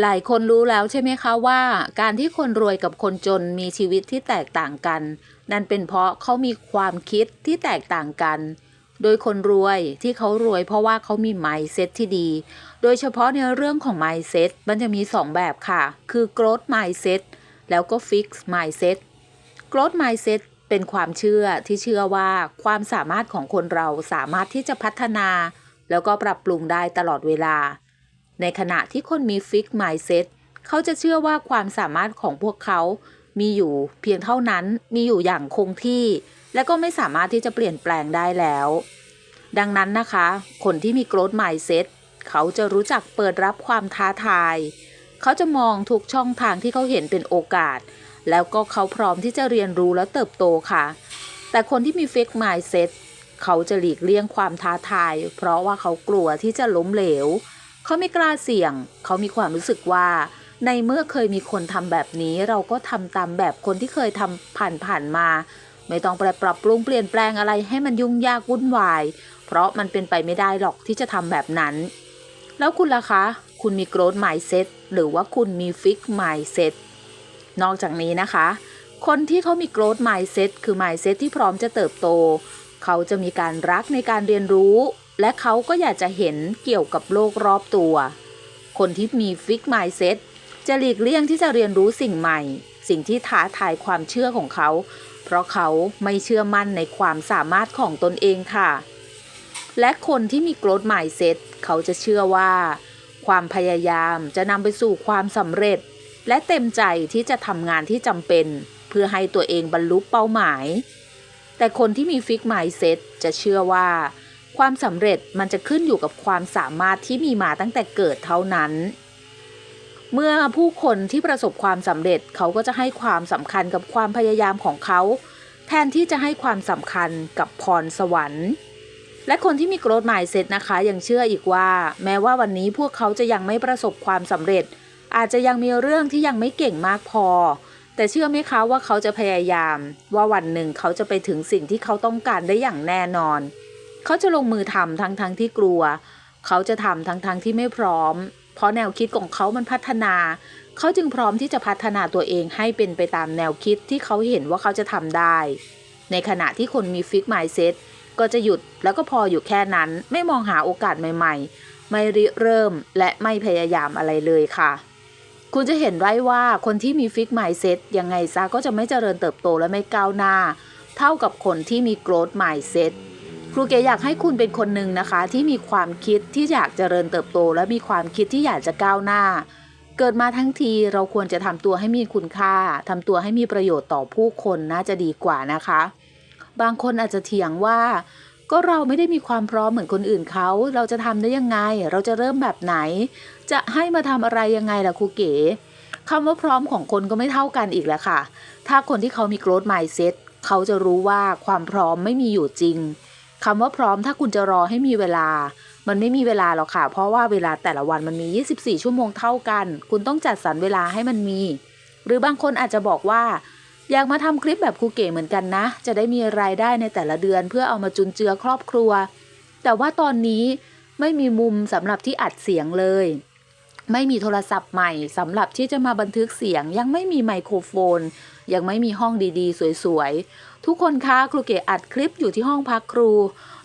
หลายคนรู้แล้วใช่ไหมคะว่า การที่คนรวยกับคนจนมีชีวิตที่แตกต่างกัน นั่นเป็นเพราะเขามีความคิดที่แตกต่างกัน โดยคนรวยที่เขารวยเพราะว่าเขามี mindset ที่ดี โดยเฉพาะในเรื่องของ mindset มันจะมี 2 แบบค่ะ คือ growth mindset แล้วก็ fix mindset growth mindset เป็นความเชื่อที่เชื่อว่าความสามารถของคนเราสามารถที่จะพัฒนา แล้วก็ปรับปรุงได้ตลอดเวลา ในขณะที่คนมี fix mindset เขาจะเชื่อว่าความสามารถของพวกเขา มีอยู่เพียงเท่านั้น มีอยู่อย่างคงที่ และก็ไม่สามารถที่จะเปลี่ยนแปลงได้แล้ว ดังนั้นนะคะ คนที่มี growth mindset เขาจะรู้จักเปิดรับความท้าทาย เขาจะมองทุกช่องทางที่เขาเห็นเป็นโอกาส แล้วก็เขาพร้อมที่จะเรียนรู้และเติบโตค่ะ แต่คนที่มี fix mindset เขาจะหลีกเลี่ยงความท้าทาย เพราะว่าเขากลัวที่จะล้มเหลวเเขาไม่กล้าเสี่ยง เขามีความรู้สึกว่า ในเมื่อเคยมีคนทำแบบนี้เราก็ทำตามแบบคนที่เคยทำผ่านๆมา ไม่ต้องไปปรับปรุงเปลี่ยนแปลงอะไรให้มันยุ่งยากวุ่นวาย เพราะมันเป็นไปไม่ได้หรอกที่จะทำแบบนั้น แล้วคุณล่ะคะ คุณมี growth mindset หรือว่าคุณมี fix mindset นอกจากนี้นะคะ คนที่เขามี growth mindset คือ mindset ที่พร้อมจะเติบโต เขาจะมีการรักในการเรียนรู้ และเขาก็อยากจะเห็นเกี่ยวกับโลกรอบตัว คนที่มี fix mindset จะหลีกเลี่ยงที่จะเรียนรู้สิ่งใหม่ สิ่งที่ท้าทายความเชื่อของเขา เพราะเขาไม่เชื่อมั่นในความสามารถของตนเองค่ะ และคนที่มี growth mindset เขาจะเชื่อว่า ความพยายามจะนำไปสู่ความสำเร็จ และเต็มใจที่จะทำงานที่จำเป็น เพื่อให้ตัวเองบรรลุเป้าหมาย แต่คนที่มี fix mindset จะเชื่อว่า ความสำเร็จมันจะขึ้นอยู่กับความสามารถที่มีมาตั้งแต่เกิดเท่านั้น เมื่อผู้คนที่ประสบความสำเร็จเขาก็จะให้ความสำคัญกับความพยายามของเขา แทนที่จะให้ความสำคัญกับพรสวรรค์ และคนที่มี growth mindset นะคะยังเชื่ออีกว่า แม้ว่าวันนี้พวกเขาจะยังไม่ประสบความสำเร็จ อาจจะยังมีเรื่องที่ยังไม่เก่งมากพอ แต่เชื่อไหมคะว่าเขาจะพยายาม ว่าวันหนึ่งเขาจะไปถึงสิ่งที่เขาต้องการได้อย่างแน่นอน เขาจะลงมือทำทั้งทั้งที่กลัว เขาจะทำทั้งทั้งที่ไม่พร้อม เพราะแนวคิดของเขามันพัฒนา เขาจึงพร้อมที่จะพัฒนาตัวเองให้เป็นไปตามแนวคิดที่เขาเห็นว่าเขาจะทำได้ ในขณะที่คนมีฟิก mindset ก็จะหยุดแล้วก็พออยู่แค่นั้นไม่มองหาโอกาสใหม่ ๆ ไม่ริเริ่มและไม่พยายามอะไรเลยค่ะ คุณจะเห็นไว้ว่าคนที่มีฟิก mindset ยังไงซะก็จะไม่เจริญเติบโตและไม่ก้าวหน้า เท่ากับคนที่มี growth mindset ครูเกอยากให้คุณเป็นคนหนึ่งนะคะ ที่มีความคิดที่อยากเจริญเติบโต และมีความคิดที่อยากจะก้าวหน้า เกิดมาทั้งทีเราควรจะทำตัวให้มีคุณค่าทำตัวให้มีประโยชน์ต่อผู้คนน่าจะดีกว่านะคะ บางคนอาจจะเถียงว่า ก็เราไม่ได้มีความพร้อมเหมือนคนอื่นเขา เราจะทำได้ยังไง เราจะเริ่มแบบไหน จะให้มาทำอะไรยังไงล่ะครูเก๋คำว่าพร้อมของคนก็ไม่เท่ากันอีกแล้วค่ะ ถ้าคนที่เขามี growth mindset เขาจะรู้ว่าความพร้อมไม่มีอยู่จริง คำว่าพร้อมถ้าคุณจะรอให้มีเวลา มันไม่มีเวลาหรอกค่ะ เพราะว่าเวลาแต่ละวันมันมี 24 ชั่วโมงเท่ากัน คุณต้องจัดสรรเวลาให้มันมี หรือบางคนอาจจะบอกว่า อยากมาทำคลิปแบบครูเก๋เหมือนกันนะ จะได้มีรายได้ในแต่ละเดือนเพื่อเอามาจุนเจือครอบครัว แต่ว่าตอนนี้ไม่มีมุมสำหรับที่อัดเสียงเลย ไม่มีโทรศัพท์ใหม่สำหรับที่จะมาบันทึกเสียง ยังไม่มีไมโครโฟน ยังไม่มีห้องดีๆ สวยๆ ทุกคนคะครูเก๋อัดคลิปอยู่ที่ห้องพักครู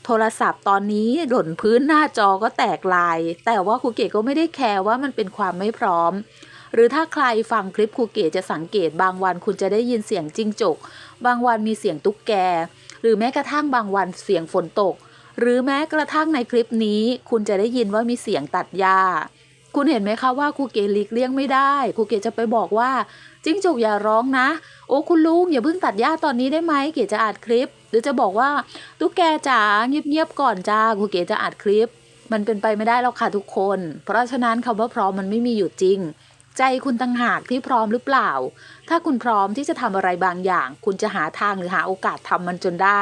โทรศัพท์ตอนนี้หล่นพื้นหน้าจอก็แตกลาย แต่ว่าครูเก๋ก็ไม่ได้แคร์ว่ามันเป็นความไม่พร้อม หรือถ้าใครฟังคลิปครูเก๋จะสังเกตบางวันคุณจะได้ยินเสียงจิ้งจก บางวันมีเสียงตุ๊กแก หรือแม้กระทั่งบางวันเสียงฝนตก หรือแม้กระทั่งในคลิปนี้ คุณจะได้ยินว่ามีเสียงตัดหญ้า คุณเห็นไหมคะว่าครูเก๋หลีกเลี่ยงไม่ได้ครูเก๋จะไปบอกว่าจิ้งจกอย่าร้องนะ โอ้คุณลุงอย่าเพิ่งตัดหญ้าตอนนี้ได้ไหมเก๋จะอัดคลิป หรือจะบอกว่าตุ๊กแกจ๋าเงียบๆก่อนจ้าครูเก๋จะอัดคลิป มันเป็นไปไม่ได้หรอกค่ะทุกคน เพราะฉะนั้นคำว่าพร้อมมันไม่มีอยู่จริง ใจคุณตั้งหากที่พร้อมหรือเปล่า ถ้าคุณพร้อมที่จะทำอะไรบางอย่าง คุณจะหาทางหรือหาโอกาสทำมันจนได้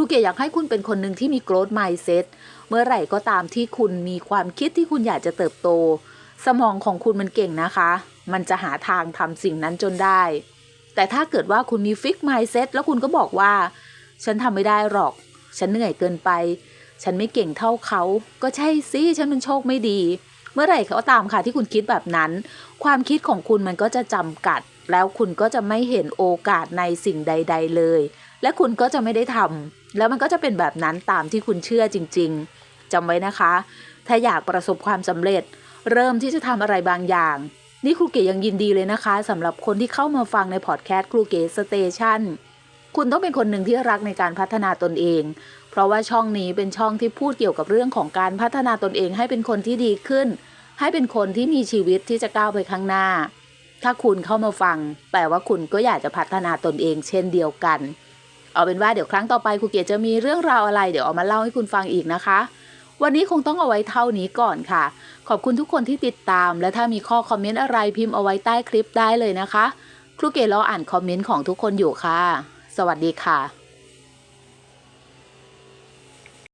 ครูเก๋อยากให้คุณเป็นคนหนึ่งที่มี growth mindset เมื่อไหร่ก็ตามที่คุณมีความคิดที่คุณอยากจะเติบโต สมองของคุณมันเก่งนะคะ มันจะหาทางทำสิ่งนั้นจนได้ แต่ถ้าเกิดว่าคุณมี fix mindset แล้วคุณก็บอกว่า ฉันทำไม่ได้หรอก ฉันเหนื่อยเกินไป ฉันไม่เก่งเท่าเขา ก็ใช่สิฉันเป็นโชคไม่ดี เมื่อไหร่ก็ตามค่ะที่คุณคิดแบบนั้น ความคิดของคุณมันก็จะจำกัด แล้วคุณก็จะไม่เห็นโอกาสในสิ่งใด ๆ เลย และคุณก็จะไม่ได้ทำแล้วมันก็จะเป็นแบบนั้นตามที่คุณเชื่อจริง ๆจำไว้นะคะ ถ้าอยากประสบความสำเร็จ เริ่มที่จะทำอะไรบางอย่าง นี่ครูเก๋ยังยินดีเลยนะคะสำหรับคนที่เข้ามาฟังในพอดแคสต์ครูเก๋สเตชันคุณต้องเป็นคนหนึ่งที่รักในการพัฒนาตนเอง เพราะว่าช่องนี้เป็นช่องที่พูดเกี่ยวกับเรื่องของการพัฒนาตนเองให้เป็นคนที่ดีขึ้น ให้เป็นคนที่มีชีวิตที่จะก้าวไปข้างหน้า ถ้าคุณเข้ามาฟัง แปลว่าคุณก็อยากจะพัฒนาตนเอง เช่นเดียวกัน เอาเป็นว่าเดี๋ยวครั้งต่อไปครูเกียรจะมีเรื่องราวอะไร เดี๋ยวเอามาเล่าให้คุณฟังอีกนะคะ วันนี้คงต้องเอาไว้เท่านี้ก่อนค่ะ ขอบคุณทุกคนที่ติดตาม และถ้ามีข้อคอมเมนต์อะไรพิมพ์เอาไว้ใต้คลิปได้เลยนะคะ ครูเกดรออ่านคอมเมนต์ของทุกคนอยู่ค่ะ สวัสดีค่ะ